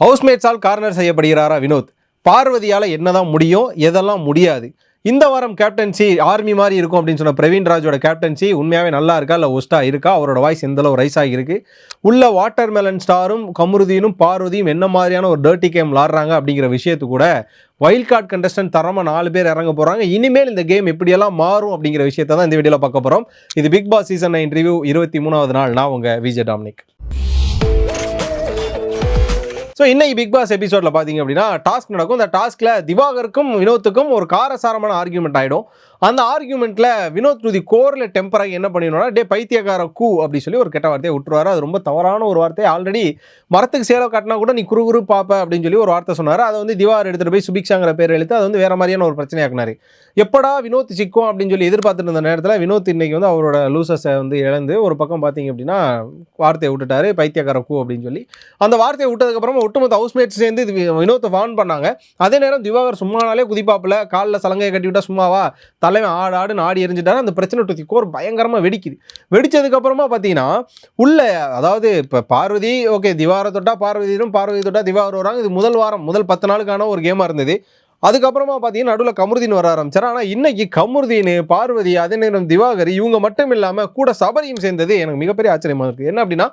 ஹவுஸ்மேட்ஸால் corner செய்யப்படுகிறாரா Vinod? பார்வதியால் என்னதான் முடியும் எதெல்லாம் முடியாது. இந்த வாரம் கேப்டன்சி ஆர்மி மாதிரி இருக்கும் அப்படின்னு சொன்ன பிரவீன் ராஜோட கேப்டன்சி உண்மையாகவே நல்லா இருக்கா இல்லை ஒஸ்டா இருக்கா? அவரோட வாய்ஸ் எந்தளவு ரைஸ் ஆகியிருக்கு? உள்ள வாட்டர் மெலன் ஸ்டாரும் கமருதீனும் பார்வதியும் என்ன மாதிரியான ஒரு டர்ட்டி கேம் விளாடுறாங்க அப்படிங்கிற விஷயத்து கூட வைல்ட் கார்டு கண்டஸ்டன்ட் தரமாக நாலு பேர் இறங்க போகிறாங்க இனிமேல் இந்த கேம் எப்படியெல்லாம் மாறும் அப்படிங்கிற விஷயத்தை தான் இந்த வீடியோவில் பார்க்க போகிறோம் இது Bigg Boss season nine review இருபத்தி மூணாவது நாள். நான் உங்கள் விஜய் டாமினிக். ஸோ இன்னைக்கு பிக் பாஸ் எபிசோட்ல பார்த்தீங்க அப்படின்னா டாஸ்க் நடக்கும். அந்த டாஸ்க்ல திவாகருக்கும் வினோத்துக்கும் ஒரு காரசாரமான ஆர்குமெண்ட் ஆயிடும். அந்த ஆர்கியூமெண்ட்ல வினோத் ருதி கோரில் கோர்ல டெம்பராகி என்ன பண்ணிடணும்னா டே பைத்தியக்கார கூ அப்படி சொல்லி ஒரு கெட்ட வார்த்தையை விட்டுருவாரு. அது ரொம்ப தவறான ஒரு வார்த்தை. ஆல்ரெடி மரத்துக்கு சேலை காட்டினா கூட நீ குறு குறு பாப்ப அப்படின்னு சொல்லி ஒரு வார்த்தை சொன்னார். அதை வந்து திவார் எடுத்துட்டு போய் சுபிக்ஷாங்கிற பேர் எழுத்து அது வந்து வேற மாதிரியான ஒரு பிரச்சனையாக்குனாரு எப்படா வினோத் சிக்கும் அப்படின்னு சொல்லி எதிர்பார்த்துட்டு இருந்த நேரத்தில் வினோத் இன்னைக்கு வந்து அவரோட லூசஸை வந்து இழந்து ஒரு பக்கம் பார்த்தீங்க அப்படின்னா வார்த்தையை விட்டுட்டாரு பைத்தியக்கார கூ அப்படின்னு சொல்லி. அந்த வார்த்தையை விட்டதுக்கப்புறமா ஒட்டுமொத்த ஹவுஸ்மேட்ஸ் சேர்ந்து வினோத்தை வான் பண்ணாங்க. அதே நேரம் திவாகர் சும்மானாலே குதிப்பாப்பில் காலில் சலங்கையை கட்டி சும்மாவா? சும்மாவா தலைவன் ஆடு ஆடுன்னு ஆடி எரிஞ்சிட்டாரு. அந்த பிரச்சனை தூக்கி கோர் பயங்கரமாக வெடிக்குது. வெடிச்சதுக்கப்புறமா பார்த்தீங்கன்னா உள்ள அதாவது இப்போ பார்வதி ஓகே திவார தொட்டா பார்வதியும் பார்வதி தொட்டா திவாரம் வராங்க இது முதல் வாரம் முதல் பத்து நாளுக்கான ஒரு கேமாக இருந்தது. அதுக்கப்புறமா பார்த்தீங்கன்னா நடுவில் கமருதீன் வர ஆரம்பிச்சார். ஆனால் இன்னைக்கு கமருதீன் பார்வதி அதே நேரம் திவாகர் இவங்க மட்டும் இல்லாமல் கூட சபரியும் சேர்ந்தது எனக்கு மிகப்பெரிய ஆச்சரியமாக இருக்குது என்ன அப்படின்னா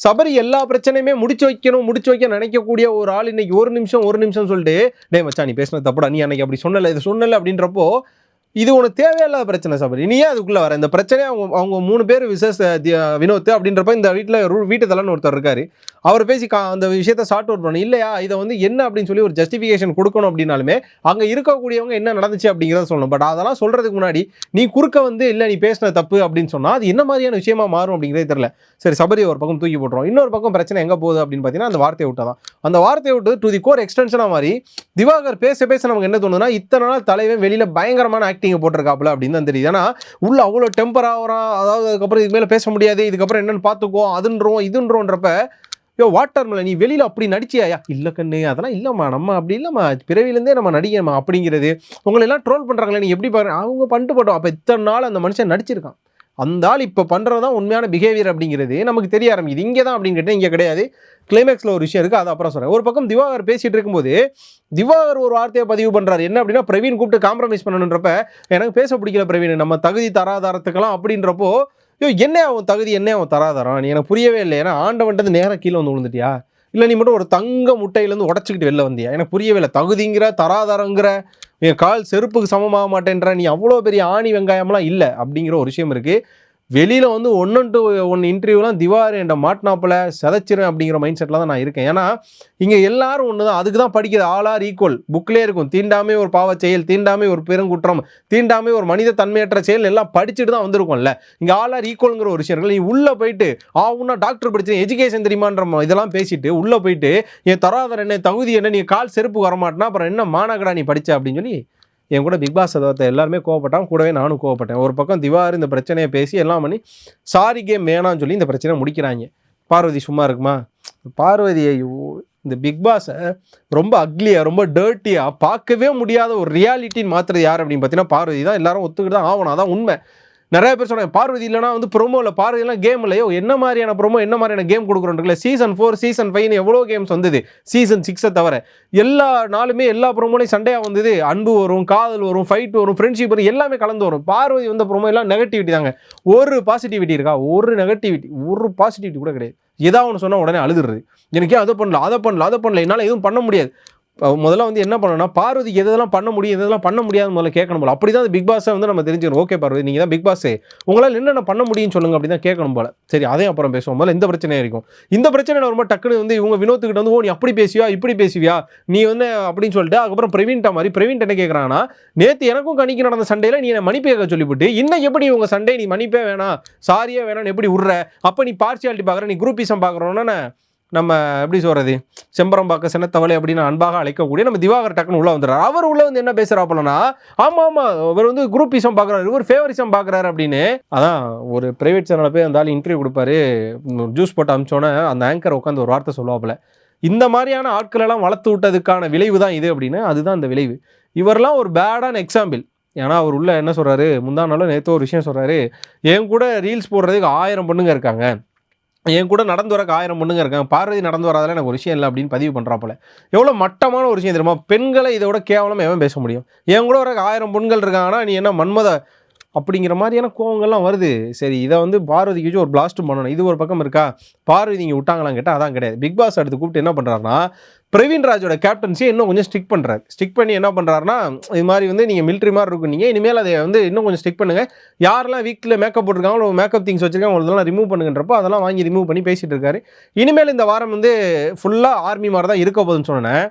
சபரி எல்லா பிரச்சனையுமே முடிச்சு வைக்கணும் முடிச்சு வைக்க நினைக்கக்கூடிய ஒரு ஆள் இன்னைக்கு ஒரு நிமிஷம் ஒரு நிமிஷம் சொல்லிட்டு டேய் மச்சா நீ பேசினது தப்புடா. நீ அன்னைக்கு அப்படி சொன்னல இது சொன்னல அப்படின்றப்போ இது உனக்கு தேவையில்லாத பிரச்சனை சபரி. நீ ஏன் அதுக்குள்ளே வர? இந்த பிரச்சனையை அவங்க அவங்க மூணு பேர் விசேஷ வினோத் அப்படின்றப்ப இந்த வீட்டில் வீட்டு தலைன்னு ஒருத்தர் இருக்காரு. அவர் பேசி கா அந்த விஷயத்த சார்ட் அவுட் பண்ணணும் இல்லையா இதை வந்து என்ன அப்படின்னு சொல்லி ஒரு ஜஸ்டிஃபிகேஷன் கொடுக்கணும் அப்படின்னாலுமே அங்கே இருக்கக்கூடியவங்க என்ன நடந்துச்சு அப்படிங்கிறத சொல்லணும். பட் அதெல்லாம் சொல்கிறதுக்கு முன்னாடி நீ குறுக்க வந்து இல்லை நீ பேசின தப்பு அப்படின்னு சொன்னால் அது என்ன மாதிரியான விஷயமா மாறும் அப்படிங்கிறதே தெரியல. சரி சபரி ஒரு பக்கம் தூக்கி போட்டுரும். இன்னொரு பக்கம் பிரச்சனை எங்கே போகுது அப்படின்னு பார்த்தீங்கன்னா அந்த வார்த்தையை தான் அந்த வார்த்தையை விட்டு டு தி கோர் எக்ஸ்டென்ஷனாக மாதிரி திவாகர் பேச பேச நமக்கு என்ன தோணுதுன்னா இத்தனை நாள் தலைவன் வெளியில் பயங்கரமான ஆக்டிங்கை போட்டிருக்காப்புல அப்படின்னு தான் தெரியுது. ஏன்னா உள்ள அவ்வளோ டெம்பர் ஆகிறான் அதாவது அதுக்கப்புறம் இதுக்கு மேலே பேச முடியாது இதுக்கப்புறம் என்னென்னு பார்த்துக்குவோம் அதுன்றோம் இதுன்றோன்றப்ப யோ வாட்டர் நீ வெளியில் அப்படி நடிச்சியாயா இல்லை கண்ணு அதெல்லாம் இல்லைம்மா நம்ம அப்படி இல்லைம்மா பிறவிலேருந்தே நம்ம நடிக்கணுமா? அப்படிங்கிறது. உங்களை எல்லாம் ட்ரோல் பண்ணுறாங்களே நீ எப்படி பாரு அவங்க பண்ணிட்டு போட்டோம். அப்போ இத்தனை நாள் அந்த மனுஷன் நடிச்சிருக்கான். அந்த ஆள் இப்போ பண்ணுறது தான் உண்மையான பிஹேவியர் அப்படிங்கிறது நமக்கு தெரிய ஆரம்பிக்குது. இங்கே தான் அப்படின்னு கேட்டால் இங்கே கிடையாது. கிளைமேக்ஸில் ஒரு விஷயம் இருக்குது அதை அப்புறம் சொல்கிறேன் ஒரு பக்கம் திவாகர் பேசிகிட்டு இருக்கும்போது திவாகர் ஒரு வார்த்தையை பதிவு பண்ணுறாரு என்ன அப்படின்னா பிரவீன் கூப்பிட்டு காம்ப்ரமைஸ் பண்ணணுன்றப்ப எனக்கு பேச பிடிக்கல பிரவீன் நம்ம தகுதி தராதாரத்துக்கெல்லாம் அப்படின்றப்போ ஐயோ என்ன அவன் தகுதி என்ன அவன் தராதாரம்? நீ எனக்கு புரியவே இல்லை ஏன்னா ஆண்டவன்ட்டு நேராக கீழே வந்து விழுந்துட்டியா? இல்லை நீ மட்டும் ஒரு தங்க முட்டையிலேருந்து உடச்சிக்கிட்டு வெளில வந்தியா? எனக்கு புரியவே இல்லை. தகுதிங்கிற தராதரங்கிற என் கால் செருப்புக்கு சமமாக மாட்டேன்ற நீ அவ்வளோ பெரிய ஆணி வெங்காயம்லாம் இல்லை அப்படிங்கிற ஒரு விஷயம் இருக்குது வெளியில் வந்து ஒன்று டு ஒன் இன்டர்வியூலாம் திவார் என்ற மாட்டினாப்பில் சதைச்சிரும் அப்படிங்கிற மைண்ட் செட்டில் தான் நான் இருக்கேன். ஏன்னா இங்கே எல்லாரும் ஒன்று தான் அதுக்கு தான் படிக்கிறது. ஆளார் ஈக்குவல் புக்லேயே இருக்கும். தீண்டாமே ஒரு பாவ செயல் தீண்டாமே ஒரு பெருங்குற்றம் தீண்டாமே ஒரு மனித தன்மையற்ற செயல் எல்லாம் படிச்சுட்டு தான் வந்திருக்கோம்ல. இங்கே ஆளார் ஈக்குவல்ங்கிற ஒரு விஷயம் நீ உள்ளே போயிட்டு ஆ டாக்டர் படிச்சு எஜுகேஷன் தெரியுமான்ற இதெல்லாம் பேசிட்டு உள்ளே போயிட்டு என் தராதர் என்ன தகுதி என்ன நீ கால் செருப்பு வரமாட்டேன்னா அப்புறம் என்ன மாநகரா நீ படித்த அப்படின்னு சொல்லி என் கூட பிக் பாஸ் அதை எல்லாருமே கோவப்பட்டான் கூடவே நானும் கோவப்பட்டேன். ஒரு பக்கம் திவார் இந்த பிரச்சனையை பேசி எல்லாம் பண்ணி சாரி கேம் வேணாம்னு சொல்லி இந்த பிரச்சனையை முடிக்கிறாங்க. பார்வதி சும்மா இருக்குமா? பார்வதியை இந்த பிக் பாஸை ரொம்ப அக்லியாக ரொம்ப டேர்ட்டியாக பார்க்கவே முடியாத ஒரு ரியாலிட்டின்னு மாத்துறது யார் அப்படின்னு பார்த்தீங்கன்னா பார்வதி தான். எல்லாரும் ஒத்துக்கிட்டு தான் ஆகணும். அதான் உண்மை. நிறைய பேர் சொன்னாங்க பார்வதி இல்லைனா வந்து ப்ரோமோவில் பார்வதிலாம் கேம் இல்லையோ என்ன மாதிரியான ப்ரோமோ என்ன மாதிரியான கேம் கொடுக்குறோன்றல சீசன் ஃபோர் சீசன் ஃபைவ்னு எவ்வளோ கேம்ஸ் வந்தது? சீசன் சிக்ஸை தவிர எல்லா நாளுமே எல்லா ப்ரோமோலையும் சண்டையாக வந்தது. அன்பு வரும் காதல் வரும் ஃபைட் வரும் ஃப்ரெண்ட்ஷிப் வரும் எல்லாமே கலந்து வரும். பார்வதி வந்த ப்ரோமோ எல்லாம் நெகட்டிவிட்டி தாங்க. ஒரு பாசிட்டிவிட்டி இருக்கா? ஒரு நெகட்டிவிட்டி ஒரு பாசிட்டிவிட்டி கூட கிடையாது. ஏதாவது ஒன்று சொன்னால் உடனே அழுதுறது எனக்கு ஏன் அதை பண்ணல அதை பண்ணல அதை பண்ணல என்னால் எதுவும் பண்ண முடியாது. முதல்ல வந்து என்ன பண்ணணும்னா பார்வதி எதெல்லாம் பண்ண முடியும் எதெல்லாம் பண்ண முடியாது முதல்ல கேட்கணும் போல. அப்படி தான் பிக் பாஸை வந்து நம்ம தெரிஞ்சுக்கணும். ஓகே பார்வதி நீங்கள் தான் பிக் பாஸே உங்களால் என்னென்ன பண்ண முடியும்னு சொல்லுங்க அப்படி தான் கேட்கணும் போல. சரி அதையும் அப்புறம் பேசுவோம். முதல்ல இந்த பிரச்சனையாக இருக்கும். இந்த பிரச்சனை ரொம்ப டக்குனு வந்து இவங்க வினோத்துக்கிட்ட வந்து ஓ நீ அப்படி பேசுவியா? இப்படி பேசுவியா? நீ வந்து அப்படின்னு சொல்லிட்டு அதுக்கப்புறம் பிரவீன்ட்ட மாதிரி பிரவீன் என்ன கேட்குறாங்கன்னா நேற்று எனக்கும் கணிக்கு நடந்த சண்டையில் நீ என்னை மன்னிப்பு கேட்க சொல்லிவிட்டு இன்னும் எப்படி உங்கள் சண்டே நீ மன்னிப்பே வேணாம் சாரியே வேணாம்னு எப்படி விட்ற அப்போ நீ பார்சியாலிட்டி பார்க்குற நீ குரூப்பிசம் பார்க்குறோன்னா நம்ம எப்படி சொல்கிறது செம்பரம்பாக்க சின்னத்தவளை அப்படின்னு அன்பாக அழைக்கக்கூடிய நம்ம திவாகர் டக்குன்னு உள்ளே வந்துடுறாரு. அவர் உள்ளே வந்து என்ன பேசுறாப்பலனா ஆமாம் ஆமாம் இவர் வந்து குரூப்பிசம் பார்க்குறாரு இவர் ஃபேவரிசம் பார்க்குறாரு அப்படின்னு. அதான் ஒரு ப்ரைவேட் சேனலில் போய் அந்த ஆள் இன்டர்வியூ கொடுப்பாரு. ஜூஸ் போட்டு அமிச்சோன்னே அந்த ஆங்கர் உட்காந்து ஒரு வார்த்தை சொல்லுவாப்புல. இந்த மாதிரியான ஆட்களெல்லாம் வளர்த்து விட்டதுக்கான விளைவு தான் இது அப்படின்னு. அதுதான் அந்த விளைவு. இவரெல்லாம் ஒரு பேடான எக்ஸாம்பிள் ஏன்னா அவர் உள்ள என்ன சொல்கிறாரு முந்தா நாளும் நேற்று ஒரு விஷயம் சொல்கிறாரு என் கூட ரீல்ஸ் போடுறதுக்கு ஆயிரம் பொண்ணுங்க இருக்காங்க. என் கூட நடந்து வரக்கு ஆயிரம் பொண்ணுங்க இருக்காங்க. பார்வதி நடந்து வராதால எனக்கு ஒரு விஷயம் இல்லை அப்படின்னு பதிவு பண்ணுறாப்புல எவ்வளோ மட்டமான ஒரு விஷயம் தெரியுமா? பெண்களை இதோட கேவலம் எவன் பேச முடியும்? என் கூட வரக்கு ஆயிரம் பொண்கள் இருக்காங்கன்னா நீ என்ன மன்மத அப்படிங்கிற மாதிரியான கோவங்கள்லாம் வருது. சரி இதை வந்து பார்வதிக்கு வச்சு ஒரு பிளாஸ்ட் பண்ணணும். இது ஒரு பக்கம் இருக்கா? பார்வதி இங்கே விட்டாங்களான்னு கேட்டால் அதான் கிடையாது. பிக் பாஸ் அடுத்து கூப்பிட்டு என்ன பண்ணுறாருன்னா பிரவீன் ராஜோட கேப்டன்சியை இன்னும் கொஞ்சம் ஸ்டிக் பண்ணுறாரு ஸ்டிக் பண்ணி என்ன பண்ணுறாருன்னா இது மாதிரி வந்து நீங்கள் மிலிட்ரி மாதிரி இருக்கும். நீங்கள் இனிமேல் அதை வந்து இன்னும் கொஞ்சம் ஸ்டிக் பண்ணுங்கள் யாரெல்லாம் வீக்கில் மேக்கப் போட்டிருக்காங்களோ மேக்கப் திங்ஸ் வச்சிருக்காங்க அதெல்லாம் ரிமூவ் பண்ணுங்கன்றப்போ அதெல்லாம் வாங்கி ரிமூவ் பண்ணி பேசிட்டு இருக்காரு. இனிமேல் இந்த வாரம் வந்து ஃபுல்லாக ஆர்மி மாதிரி தான் இருக்க போகுதுன்னு சொன்னேன்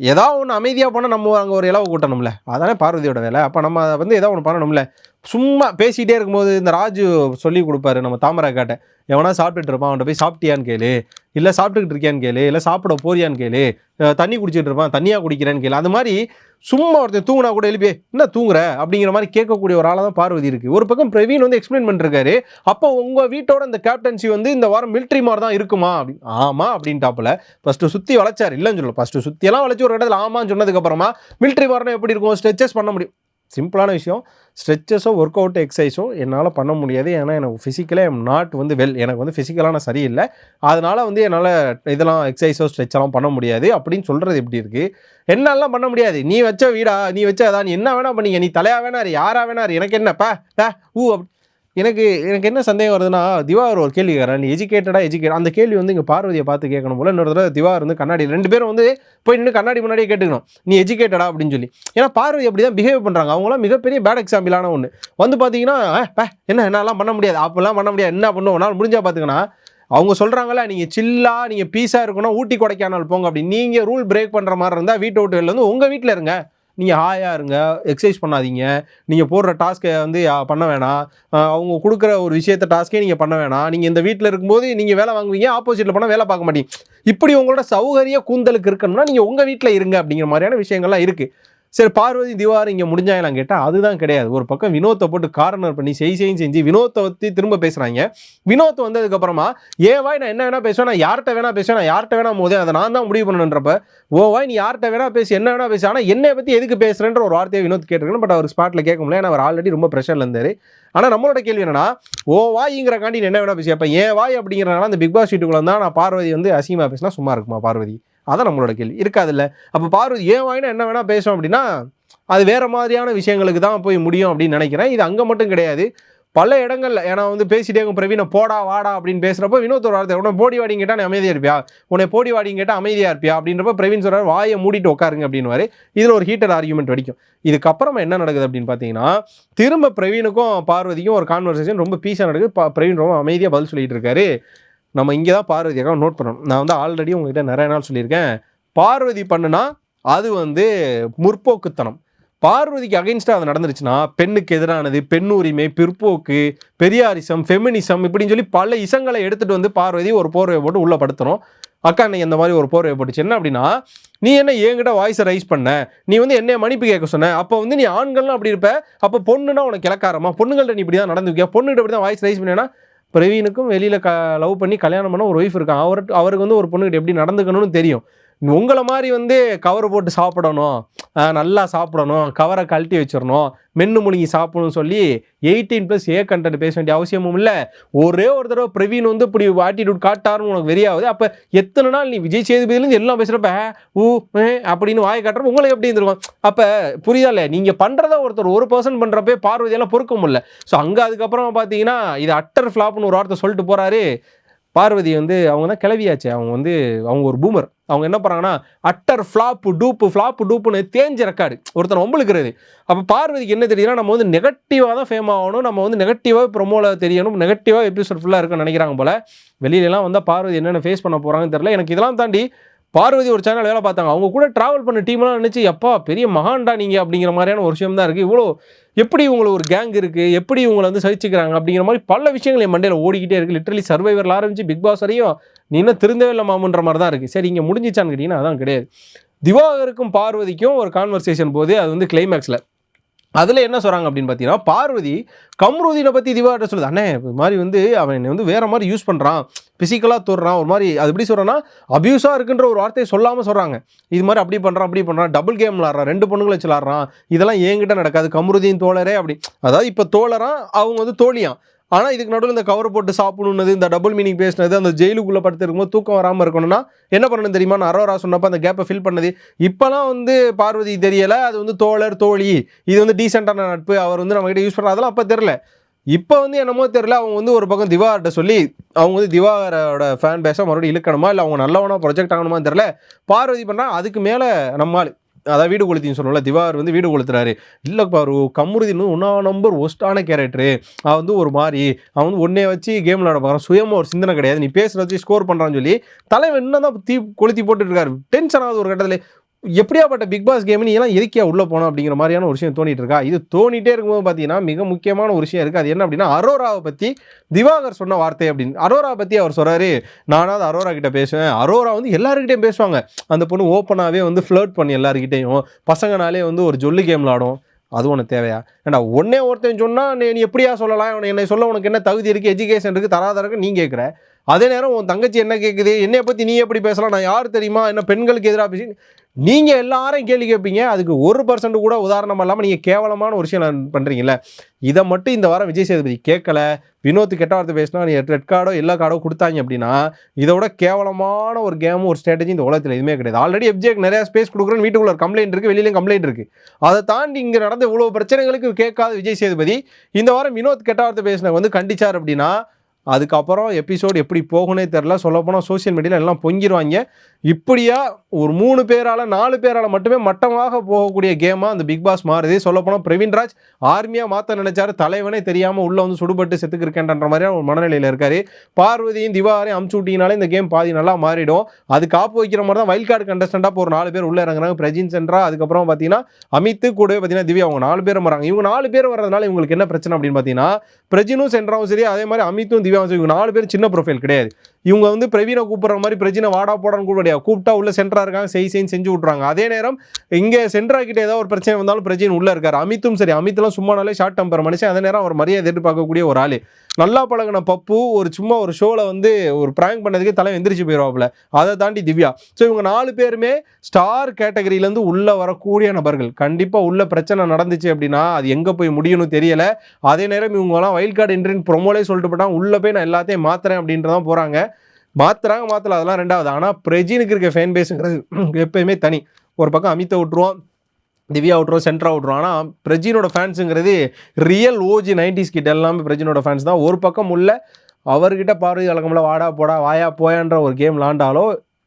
ஏதாவது ஒன்று அமைதியாக போனால் நம்ம அங்கே ஒரு இலவை கூட்டணும்ல. அதானே பார்வதியோட வேலை. அப்போ நம்ம அதை வந்து ஏதாவது ஒன்று பண்ணணும்ல. சும்மா பேசிகிட்டே இருக்கும்போது இந்த ராஜு சொல்லி கொடுப்பாரு நம்ம தாமரை காட்ட எவனா சாப்பிட்டுட்டு இருப்பான் அவன்கிட்ட போய் சாப்பிட்டியான்னு கேளு. இல்லை சாப்பிட்டுக்கிட்டு இருக்கியான்னு கேளு. இல்லை சாப்பிட போறியான்னு கேளு. தண்ணி குடிச்சிட்டு இருப்பான் தண்ணியாக குடிக்கிறேன்னு கேளு. அந்த மாதிரி சும்மா ஒருத்தன் தூங்கினா கூட எழுப்பி என்ன தூங்குற? அப்படிங்கிற மாதிரி கேட்கக்கூடிய ஒரு ஆளாக தான் பார்வதி இருக்குது ஒரு பக்கம் பிரவீன் வந்து எக்ஸ்பிளைன் பண்ணிருக்காரு அப்போ உங்கள் வீட்டோட இந்த கேப்டன்சி வந்து இந்த வாரம் மிலிட்ரி மாதிரி தான் இருக்குமா? அப்படின்னு ஆமா அப்படின்ட்டாப்பில். ஃபஸ்ட்டு சுற்றி வளைச்சார். இல்லைன்னு சொல்லலாம் ஃபஸ்ட்டு சுற்றியெல்லாம் வளைச்சி ஒரு இடத்துல ஆமான்னு சொன்னதுக்கப்புறமா மிலிட்ரி மாதிரினா எப்படி இருக்கும்? ஸ்ட்ரெச்சஸ் பண்ண முடியும். சிம்பிளான விஷயம். ஸ்ட்ரெச்சஸோ ஒர்க் அவுட் எக்ஸசைஸோ என்னால் பண்ண முடியாது. ஏன்னா எனக்கு ஃபிசிக்கலாக எம் நாட் வந்து வெல் எனக்கு வந்து ஃபிசிக்கலாக நான் சரியில்லை. அதனால் வந்து என்னால் இதெல்லாம் எக்ஸசைஸோ ஸ்ட்ரெச்செல்லாம் பண்ண முடியாது. அப்படின்னு சொல்கிறது எப்படி இருக்குது என்னெல்லாம் பண்ண முடியாது. நீ வச்ச வீடா? நீ வச்ச அதான். நீ என்ன வேணா பண்ணீங்க. நீ தலையாக வேணாரு யாராக வேணாரு? எனக்கு என்னப்பா பா ஊ அப்படி. எனக்கு எனக்கு என்ன சந்தேகம் வருதுன்னா திவாகர் ஒரு கேள்வி கேட்குறேன் நீ எஜுகேட்டடாக எஜுகேட் அந்த கேள்வி வந்து இங்கே பார்வதியை பார்த்து கேட்கணும் போல. இன்னொரு தடவை திவாகர் வந்து கண்ணாடி ரெண்டு பேரும் வந்து போய் நின்று கண்ணாடி முன்னாடியே கேட்டுக்கணும். நீ எஜுகேட்டடா அப்படின்னு சொல்லி. ஏன்னா பார்வதி அப்படி தான் பிஹேவ் பண்ணுறாங்க அவங்களாம் மிகப்பெரிய பேட் எக்ஸாம்பிளான ஒன்று வந்து பார்த்தீங்கன்னா என்ன என்னெல்லாம் பண்ண முடியாது. அப்போல்லாம் பண்ண முடியாது. என்ன பண்ணுவோம் நாள் முடிஞ்சா பார்த்துக்கன்னா அவங்க சொல்கிறாங்களா நீங்கள் சில்லாக நீங்கள் பீஸாக இருக்கணும். ஊட்டி கொடைக்கானல் போங்க அப்படி நீங்கள் ரூல் பிரேக் பண்ணுற மாதிரி இருந்தால் வீட்டு விட்டு வெளில வந்து உங்கள் வீட்டில் இருங்க. நீங்கள் ஹாயாக இருங்க எக்ஸசைஸ் பண்ணாதீங்க. நீங்கள் போடுற டாஸ்க்கை வந்து யா, பண்ண வேணாம். அவங்க கொடுக்குற ஒரு விஷயத்த டாஸ்க்கே நீங்கள் பண்ண வேணாம். நீங்கள் இந்த வீட்டில் இருக்கும்போது நீங்கள் வேலை வாங்குவீங்க ஆப்போசிட்டில் போனால் வேலை பார்க்க மாட்டீங்க. இப்படி உங்களோட சௌகரிய கூந்தலுக்கு இருக்கணும்னா நீங்கள் உங்கள் வீட்டில் இருங்க அப்படிங்கிற மாதிரியான விஷயங்கள்லாம் இருக்குது சரி பார்வதி திவார் இங்கே முடிஞ்சாங்களாம் கேட்டால் அதுதான் கிடையாது. ஒரு பக்கம் வினோத்தை போட்டு காரணர் பண்ணி செய் செய்யும் செஞ்சு வினோத்தை பற்றி திரும்ப பேசுகிறாங்க வினோத் வந்ததுக்கப்புறமா ஏன் வாய் நான் என்ன வேணா பேசுவேன் நான் யார்கிட்ட வேணா பேசுவேன் நான் யார்கிட்ட வேணா போதே அதை நான் தான் முடிவு பண்ணுன்றப்ப ஓ வாய் நீ யார்கிட்ட வேணா பேசி என்ன வேணா பேசு. ஆனால் என்னை பற்றி எதுக்கு பேசுகிறேன்ற ஒரு வார்த்தையை வினோத் கேட்டிருக்கேன் பட் அவர் ஸ்பாட்டில் கேட்க முடியல ஏன்னா அவர் ஆல்ரெடி ரொம்ப ப்ரெஷரில் இருந்தார். ஆனால் நம்மளோட கேள்வி என்னன்னா ஓ வாய்ங்கிற காண்டி என்ன வேணா பேசி அப்போ ஏன் வாய் அப்படிங்கிறனால அந்த பிக் பாஸ் வீட்டுக்குள்ள தான் நான் பார்வதி வந்து அசிங்கமாக பேசினா சும்மா இருக்குமா பார்வதி? அதான் நம்மளோட கேள்வி. இருக்காதுல்ல? அப்போ பார்வதி ஏன் வாங்கினா என்ன வேணால் பேசும் அப்படின்னா அது வேறு மாதிரியான விஷயங்களுக்கு தான் போய் முடியும் அப்படின்னு நினைக்கிறேன். இது அங்கே மட்டும் கிடையாது. பல இடங்கள்ல ஏன்னா வந்து பேசிட்டே இருக்கும் பிரவீனை போடா வாடா அப்படின்னு பேசுகிறப்போ வினோத் ஒரு வார்த்தை உடனே போடி வாடின்னு கேட்டால் நீ அமைதியாக இருப்பியா? உன்னை போடி வாடின்னு கேட்டால் அமைதியாக இருப்பியா? அப்படின்றப்ப பிரவீன் சொல்கிறார் வாயை மூடிட்டு உட்காருங்க அப்படின்னு இதில் ஒரு ஹீட்டர் ஆர்குமெண்ட் வடிக்கும். இதுக்கப்புறமா என்ன நடக்குது அப்படின்னு பார்த்தீங்கன்னா திரும்ப பிரவீனுக்கும் பார்வதிக்கும் ஒரு கான்வர்சேஷன் ரொம்ப பீஸாக நடக்குது. பிரவீன் ரொம்ப அமைதியாக பதில் சொல்லிட்டு இருக்காரு. நம்ம இங்கே தான் பார்வதியாக நோட் பண்ணணும். நான் வந்து ஆல்ரெடி உங்ககிட்ட நிறைய நாள் சொல்லியிருக்கேன். பார்வதி பண்ணுனா அது வந்து முற்போக்குத்தனம். பார்வதிக்கு அகைன்ஸ்டாக அது நடந்துருச்சுன்னா பெண்ணுக்கு எதிரானது பெண் உரிமை பிற்போக்கு பெரியாரிசம் ஃபெமினிசம் இப்படின்னு சொல்லி பல இசங்களை எடுத்துகிட்டு வந்து பார்வதி ஒரு போர்வை போட்டு உள்ள படுத்துறோம் அக்கா நீ இந்த மாதிரி ஒரு போர்வை போட்டுச்சு. என்ன அப்படின்னா நீ என்ன என்கிட்ட வாய்ஸை ரைஸ் பண்ண? நீ வந்து என்னை மன்னிப்பு கேட்க சொன்ன? அப்போ வந்து நீ ஆண்கள்லாம் அப்படி இருப்ப. அப்போ பொண்ணுனா உனக்கு இலக்காரமா? பொண்ணுங்கள்ட்ட நீ இப்படி தான் நடந்துக்கியா? பொண்ணுகிட்ட இப்படி தான் வாய்ஸ் ரைஸ் பண்ணேன்னா பிரவீனுக்கும் வெளியில் க லவ் பண்ணி கல்யாணம் பண்ண ஒரு ஒய்ஃப் இருக்கான். அவர் அவருக்கு வந்து ஒரு பொண்ணுகிட்ட எப்படி நடந்துக்கணும்னு தெரியும். உங்களை மாதிரி வந்து கவர் போட்டு சாப்பிடணும். நல்லா சாப்பிடணும். கவரை கழட்டி வச்சிடணும். மென்னு முழுங்கி சாப்பிடணும்னு சொல்லி எயிட்டீன் ப்ளஸ் ஏ கண்டென்ட் பேச வேண்டிய அவசியமும் இல்லை. ஒரே ஒரு தடவை பிரவீன் வந்து இப்படி ஆட்டிடியூட் காட்டாருன்னு உனக்கு வெறியாகுது அப்போ எத்தனை நாள் நீ விஜய் சேதுபதியிலேருந்து எல்லாம் பேசுகிறப்ப ஊ அப்படின்னு வாய் காட்டுறப்ப உங்களுக்கு எப்படி இருந்திருக்கும்? அப்போ புரியுதா இல்லை நீங்கள் பண்ணுறத ஒருத்தர் ஒரு பர்சன்ட் பண்ணுறப்பே பார்வதியெல்லாம் பொறுக்க முடியல. ஸோ அங்கே அதுக்கப்புறமா பார்த்தீங்கன்னா இது அட்டர் ஃப்ளாப்னு ஒரு வார்த்தை சொல்லிட்டு போகிறாரு பார்வதி வந்து அவங்க தான் கிளவியாச்சு. அவங்க வந்து அவங்க ஒரு பூமர் அவங்க என்ன பண்ணுறாங்கன்னா அட்டர் ஃப்ளாப்பு டூப்பு ஃப்ளாப்பு டூப்புன்னு தேஞ்ச ரெக்கார்டு. ஒருத்தன் ஒம்பளுக்கிறது அப்போ பார்வதிக்கு என்ன தெரியுதுன்னா நம்ம வந்து நெகட்டிவாக தான் ஃபேம் ஆகணும். நம்ம வந்து நெகட்டிவாக ப்ரொமோவில் தெரியணும். நெகட்டிவாக எபிசோட் ஃபுல்லாக இருக்குன்னு நினைக்கிறாங்க போல். வெளியிலலாம் வந்தால் பார்வதி என்னென்ன ஃபேஸ் பண்ண போகிறாங்கன்னு தெரியல. எனக்கு இதெல்லாம் தாண்டி பார்வதி ஒரு சேனல் வேலை பார்த்தாங்க. அவங்க கூட ட்ராவல் பண்ண டீம்லாம் நினச்சி எப்பா பெரிய மகான்டா நீங்கள் அப்படிங்கிற மாதிரியான ஒரு விஷயம் தான் இருக்குது இவ்வளோ எப்படி இவங்களை ஒரு கேங் இருக்குது எப்படி இவங்களை வந்து சகிச்சுக்கிறாங்க? அப்படிங்கிற மாதிரி பல விஷயங்கள் என் மண்டையில் ஓடிக்கிட்டே இருக்குது லிட்டரலி சர்வைவரில் ஆரம்பிச்சு பிக் பாஸ் வரையும் நீ இன்னும் திருந்தவே இல்லை மாமுன்ற மாதிரி தான் இருக்குது சரி இங்கே முடிஞ்சிச்சான்னு கேட்டிங்கன்னா அதான் கிடையாது. திவாகருக்கும் பார்வதிக்கும் ஒரு கான்வர்சேஷன் போது அது வந்து கிளைமேக்ஸில் அதில் என்ன சொல்கிறாங்க அப்படின்னு பார்த்தீங்கன்னா பார்வதி கம்ருதினை பற்றி திவாட்ட சொல்லுது. அண்ணே இது மாதிரி வந்து அவன் என்னை வந்து வேறு மாதிரி யூஸ் பண்ணுறான் ஃபிசிக்கலாக தொடுறான். ஒரு மாதிரி அது எப்படி சொல்கிறேன்னா அபியூஸாக இருக்குன்ற ஒரு வார்த்தையை சொல்லாமல் சொல்கிறாங்க இது மாதிரி அப்படி பண்ணுறான் அப்படி பண்ணுறான் டபுள் கேம் விளாட்றான் ரெண்டு பொண்ணுங்களை வச்சு விளாட்றான் இதெல்லாம் என்கிட்ட நடக்காது. கம்ருதியின் தோழரே அப்படி. அதாவது இப்போ தோழரான் அவங்க வந்து தோழியான் ஆனால் இதுக்கு நடுவில் இந்த கவர் போட்டு சாப்பிடணுன்னது இந்த டபுள் மீனிங் பேசினது அந்த ஜெயிலுக்குள்ளே படுத்திருக்கும்போது தூக்கம் வராமல் இருக்கணும்னா என்ன பண்ணணும் தெரியுமா? நான் அரோரா சொன்னப்போ அந்த கேப்பை ஃபில் பண்ணது. இப்போலாம் வந்து பார்வதி தெரியலை அது வந்து தோழர் தோழி இது வந்து டீசெண்டான நட்பு அவர் வந்து நம்மகிட்ட யூஸ் பண்ணுற அதெல்லாம் அப்போ தெரில இப்போ வந்து என்னமோ தெரில அவங்க வந்து ஒரு பக்கம் திவார்கிட்ட சொல்லி அவங்க வந்து திவாகரோட ஃபேன் பேஸை மறுபடியும் இழுக்கணுமா? இல்லை அவங்க நல்லவனா ப்ரொஜெக்ட் ஆகணுமா தெரில பார்வதி பண்ணால் அதுக்கு மேலே நம்மால் அதான் வீடு கொளுத்தின்னு சொல்லல திவார் வந்து வீடு கொளுத்துறாரு. இல்லைப்பா ஒரு கமுருதின்னு ஒன்றா நம்பர் ஒஸ்டான கேரக்டரு அவன் வந்து ஒரு மாதிரி அவன் வந்து ஒன்னே வச்சு கேம் விளாட பார்க்குறான் சுயமாக ஒரு சிந்தனை கிடையாது. நீ பேசுகிற வச்சு ஸ்கோர் பண்ணுறான்னு சொல்லி தலைவன் இன்னும் தான் தீ கொளுத்தி போட்டுட்டு இருக்காரு. டென்ஷன் ஆகுது ஒரு கட்டத்தில். எப்படியாப்பட்ட பிக் பாஸ் கேம் நீ எல்லாம் எதுக்கியா உள்ளே போனோம் அப்படிங்கிற மாதிரியான ஒரு விஷயம் தோணிட்டு இருக்கா? இது தோணிட்டே இருக்கும்போது பார்த்தீங்கன்னா மிக முக்கியமான ஒரு விஷயம் இருக்குது அது என்ன அப்படின்னா அரோராவை பற்றி திவாகர் சொன்ன வார்த்தை அப்படின்னு. அரோரா பற்றி அவர் சொல்கிறாரு நானாவது அரோரா கிட்ட பேசுவேன். அரோரா வந்து எல்லாருக்கிட்டையும் பேசுவாங்க. அந்த பொண்ணு ஓப்பனாகவே வந்து ஃப்ளர்ட் பண்ணி எல்லாருக்கிட்டையும் பசங்கனாலே வந்து ஒரு ஜொல்லு கேம் விளாடும் அது ஒன்று தேவையா? ஏன்னா ஒன்னே ஒருத்தன் சொன்னால் நீ எப்படியா சொல்லலாம்? என்னை சொல்ல உனக்கு என்ன தகுதி இருக்குது எஜுகேஷன் இருக்குது தராதரக்கு நீ கேட்குற அதே நேரம் உன் தங்கச்சி என்ன கேட்குது என்னை பற்றி நீ எப்படி பேசலாம்? நான் யார் தெரியுமா? என்ன பெண்களுக்கு எதிராக பேசி? நீங்கள் எல்லாரும் கேள்வி கேட்பீங்க அதுக்கு ஒரு பர்சன்ட் கூட உதாரணம் இல்லாமல் நீங்கள் கேவலமான ஒரு விஷயம் பண்ணுறீங்கல்ல இதை மட்டும் இந்த வாரம் விஜய் சேதுபதி கேட்கல வினோத் கெட்ட வார்த்தை பேசினா நீ ரெட் கார்டோ எல்லா கார்டோ கொடுத்தாங்க அப்படின்னா இதோட கேவலமான ஒரு கேமும் ஒரு ஸ்ட்ராட்டஜி இந்த உலகத்தில் எதுவுமே கிடையாது. ஆல்ரெடி எஃப்ஜேக்கு நிறைய ஸ்பேஸ் கொடுக்குறேன்னு வீட்டுக்குள்ள கம்ப்ளைண்ட் இருக்குது வெளியிலையும் கம்ப்ளைண்ட் இருக்குது அதை தாண்டி இங்கே நடந்த இவ்வளோ பிரச்சனைகளுக்கு கேட்காத விஜய் சேதுபதி இந்த வாரம் வினோத் கெட்ட வார்த்தை பேசின வந்து கண்டிச்சார் அப்படின்னா அதுக்கப்புறம் எபிசோடு எப்படி போகணே தெரில சொல்லப்போனால் சோஷியல் மீடியாவில் எல்லாம் பொங்கிடுவாங்க இப்படியா ஒரு மூணு பேரால் நாலு பேரால் மட்டுமே மட்டமாக போகக்கூடிய கேமாக அந்த பிக் பாஸ் மாறுது. சொல்லப்போனால் பிரவீன்ராஜ் ஆர்மியாக மாற்ற நினைச்சாரு. தலைவனே தெரியாமல் உள்ளே வந்து சுடுபட்டு செத்துக்கு இருக்கேன்ற மாதிரியான ஒரு மனநிலையில் இருக்கார். பார்வதியும் திவாரையும் அமுச்சு விட்டீங்கனாலே இந்த கேம் பாதி நல்லா மாறிடும். அது காப்பு வைக்கிற மாதிரி தான் வைல்ட் கார்டு கண்டஸ்டண்டாக ஒரு நாலு பேர் உள்ளே இறங்குறாங்க. பிரஜின் சென்ட்ரா அதுக்கப்புறம் பார்த்தீங்கன்னா அமித்து கூடவே பார்த்தீங்கன்னா திவ்யா அவங்க நாலு பேர் வராங்க. இவங்க நாலு பேர் வர்றதுனால இவங்களுக்கு என்ன பிரச்சனை அப்படின்னு பார்த்தீங்கன்னா பிரஜினும் சென்ட்ராவும் சரி அதே மாதிரி அமித்தும் திவ்யாவும் சரி இவங்க நாலு பேர் சின்ன ப்ரொஃபைல் கிடையாது. இவங்க வந்து பிரவீனை கூப்பிட்ற மாதிரி பிரச்சனை வாடா போடான்னு கூட கூப்பிட்டா உள்ள சென்டரா இருக்காங்க செய் செய்ன்னு செஞ்சு விட்றாங்க அதே நேரம் இங்கே சென்ட்ரா கிட்ட ஏதாவது ஒரு பிரச்சனை வந்தாலும் பிரஜின் உள்ள இருக்காரு. அமித்தும் சரி அமித்லாம் சும்மானாலே ஷார்ட் டம்பர் மனுஷன். அதே நேரம் அவர் மரியாதை எதிர்பார்க்கக்கூடிய ஒரு ஆள். நல்லா பழகின பப்பு ஒரு சும்மா ஒரு ஷோவில் வந்து ஒரு ப்ராங்க் பண்ணதுக்கே தலை எந்திரிச்சு போயிடுவாப்புல அதை தாண்டி திவ்யா. ஸோ இவங்க நாலு பேருமே ஸ்டார் கேட்டகரியிலேருந்து உள்ளே வரக்கூடிய நபர்கள். கண்டிப்பாக உள்ள பிரச்சனை நடந்துச்சு அப்படின்னா அது எங்கே போய் முடியும்னு தெரியல. அதே நேரம் இவங்கெல்லாம் வைல்ட் கார்டு என்ட்ரின் ப்ரொமோலே சொல்லிட்டு போட்டால் உள்ளே போய் நான் எல்லாத்தையும் மாத்துறேன் அப்படின்றதான் போகிறாங்க மாத்துறாங்க மாத்தல. அதெல்லாம் ரெண்டாவது. ஆனால் பிரஜினுக்கு இருக்க ஃபேன் பேஸுங்கிறது எப்பயுமே தனி. ஒரு பக்கம் அமித்தை விட்டுருவோம் திவ்யா விட்ருவோம் சென்ட்ரா விட்ருவோம் ஆனால் பிரஜினோட ஃபேன்ஸுங்கிறது ரியல் ஓஜி நைன்டிஸ் கிட்ட எல்லாமே பிரஜினோட ஃபேன்ஸ் தான். ஒரு பக்கம் உள்ள அவர்கிட்ட பார்வை வழக்கம்ல வாடா போடா வாயா போயான்ற ஒரு கேம் விளாண்டாலோ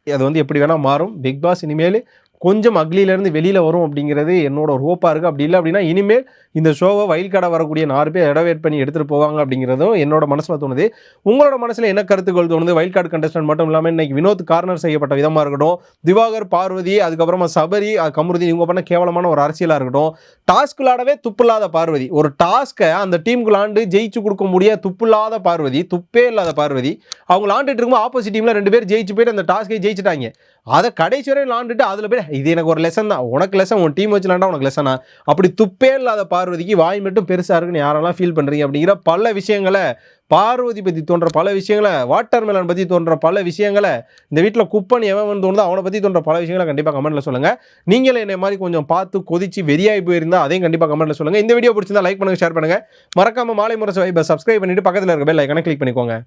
அது வந்து எப்படி வேணால் மாறும். பிக் பாஸ் இனிமேல் கொஞ்சம் அக்லியிலேருந்து வெளியில் வரும் அப்படிங்கிறது என்னோட ஒரு ஹோப்பாக இருக்குது அப்படி இல்லை அப்படின்னா இனிமேல் இந்த ஷோவை வயல் கடை வரக்கூடிய நாலு பேர் இடவேட் பண்ணி எடுத்துகிட்டு போவாங்க அப்படிங்கிறதும் என்னோட மனசில் தோணுது. உங்களோட மனசில் என்ன கருத்துக்கள் தோணுது? வயல் கார்டு கண்டஸ்டன்ட் மட்டும் இல்லாமல் இன்னைக்கு வினோத் கார்னர் செய்யப்பட்ட விதமாக இருக்கட்டும் திவாகர் பார்வதி அதுக்கப்புறமா சபரி கமருதி இவங்க பண்ண கேவலமான ஒரு அரசியலாக இருக்கட்டும் டாஸ்க் விளாடவே துப்பில்லாத பார்வதி. ஒரு டாஸ்க்கை அந்த டீமுக்குள்ளாண்டு ஜெயிச்சு கொடுக்க முடிய துப்பில்லாத பார்வதி துப்பே இல்லாத பார்வதி. அவங்க விளாண்டுட்டு இருக்கும்போது ஆப்போசிட் டீமில் ரெண்டு பேர் ஜெயிச்சு போயிட்டு அந்த டாஸ்க்கை ஜெயிச்சிட்டாங்க. அதை கடைசி வரை விளாண்டுட்டு அதில் போய் இது எனக்கு ஒரு லெசன் தான். உனக்கு லெசன் உன் டீம் வச்சு விளாண்டா உனக்கு லெசனா அப்படி துப்பே இல்லாத பார்வதிக்கு வாய் மட்டும் பெருசாக இருக்குன்னு யாரெல்லாம் ஃபீல் பண்ணுறீங்க அப்படிங்கிற பல விஷயங்களை பார்வதி பற்றி தோன்ற பல விஷயங்களை வாட்டர் மெலன் பற்றி தோன்ற பல விஷயங்களை இந்த வீட்டில் குப்பன் எவன் தோணுதோ அவனை பற்றி தோன்ற பல விஷயங்களை கண்டிப்பாக கமெண்ட்டில் சொல்லுங்கள் நீங்களும் என்னை மாதிரி கொஞ்சம் பார்த்து கொதிச்சு வெறியாகி போயிருந்தா அதையும் கண்டிப்பாக கமெண்ட்டில் சொல்லுங்கள் இந்த வீடியோ பிடிச்சிருந்தா லைக் பண்ணுங்கள் ஷேர் பண்ணுங்கள் மறக்காமல் மாலை முரசு வைப்பை சப்ஸ்கிரைப் பண்ணிவிட்டு பக்கத்தில் இருக்க பெல் ஐக்கனை கிளிக் பண்ணிக்கோங்க.